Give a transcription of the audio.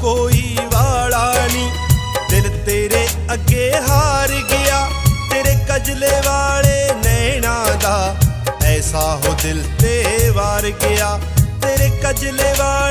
ਕੋਈ ਵਾਲਾ ਨਹੀਂ ਦਿਲ ਤੇਰੇ ਅੱਗੇ ਹਾਰ ਗਿਆ, ਤੇਰੇ ਕਜਲੇ ਵਾਲੇ ਨੈਣਾ ਦਾ। ਐਸਾ ਹੋ ਦਿਲ ਤੇ ਵਾਰ ਗਿਆ, ਤੇਰੇ ਕਜਲੇ ਵਾਲੇ